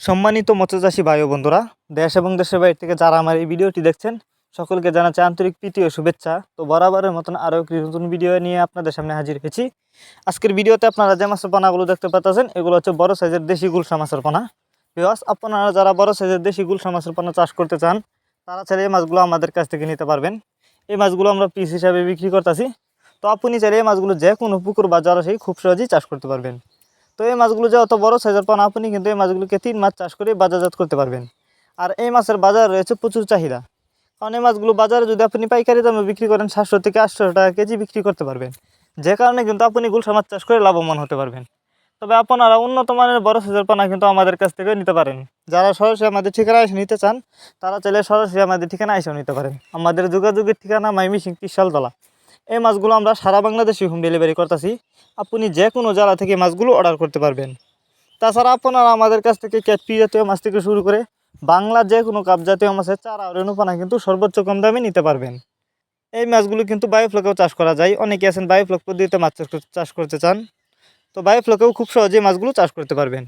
সম্মানিত মৎস্যচাষী ভাই ও বন্ধুরা, দেশ এবং দেশের বাইরে থেকে যারা আমার এই ভিডিওটি দেখছেন, সকলকে জানাচ্ছি আন্তরিক প্রীতি ও শুভেচ্ছা। তো বরাবরের মতন আরও একটি নতুন ভিডিও নিয়ে আপনাদের সামনে হাজির হয়েছি। আজকের ভিডিওতে আপনারা যে মাছের পোনাগুলো দেখতে পাচ্ছেন, এগুলো হচ্ছে বড় সাইজের দেশি গুলশা মাছের পোনা। বিকজ আপনারা যারা বড় সাইজের দেশি গুলশা মাছের পোনা চাষ করতে চান, তারা চাইলে এই মাছগুলো আমাদের কাছ থেকে নিতে পারবেন। এই মাছগুলো আমরা পিস হিসাবে বিক্রি করতেছি। তো আপনি চাইলে এই মাছগুলো যে কোনো পুকুর বা জলাশয়ে খুব সহজেই চাষ করতে পারবেন। তো এই মাছগুলো যে অত বড় সাইজের পান আপনি কিন্তু এই মাছগুলোকে তিন মাছ চাষ করে বাজারজাত করতে পারবেন। আর এই মাছের বাজার রয়েছে প্রচুর চাহিদা। কারণ এই মাছগুলো বাজারে যদি আপনি পাইকারি দামে বিক্রি করেন সাতশো থেকে আটশো টাকা কেজি বিক্রি করতে পারবেন। যে কারণে কিন্তু আপনি গুলশা মাছ চাষ করে লাভবান হতে পারবেন। তবে আপনারা উন্নত মানের বড় সাইজের পানা কিন্তু আমাদের কাছ থেকে নিতে পারেন। যারা সরাসরি আমাদের ঠিকানা এসে নিতে চান, তারা চাইলে সরাসরি আমাদের ঠিকানা এসেও নিতে পারেন। আমাদের যোগাযোগের ঠিকানা মাইমিসিং ত্রিশালতলা এই মাছগুলো আমরা সারা বাংলাদেশে হোম ডেলিভারি করতেছি। আপনি যে কোনো জেলা থেকে মাছগুলো অর্ডার করতে পারবেন। তাছাড়া আপনারা আমাদের কাছ থেকে ক্যাটপি জাতীয় মাছ থেকে শুরু করে বাংলা যে কোনো কাপ জাতীয় মাছের চারা আর রেণুপানা কিন্তু সর্বোচ্চ কম দামে নিতে পারবেন। এই মাছগুলো কিন্তু বায়োফ্লকেও চাষ করা যায়। অনেকে আছেন বায়োফ্লক পদ্ধতিতে মাছ চাষ করতে চান। তো বায়োফ্লকেও খুব সহজেই মাছগুলো চাষ করতে পারবেন।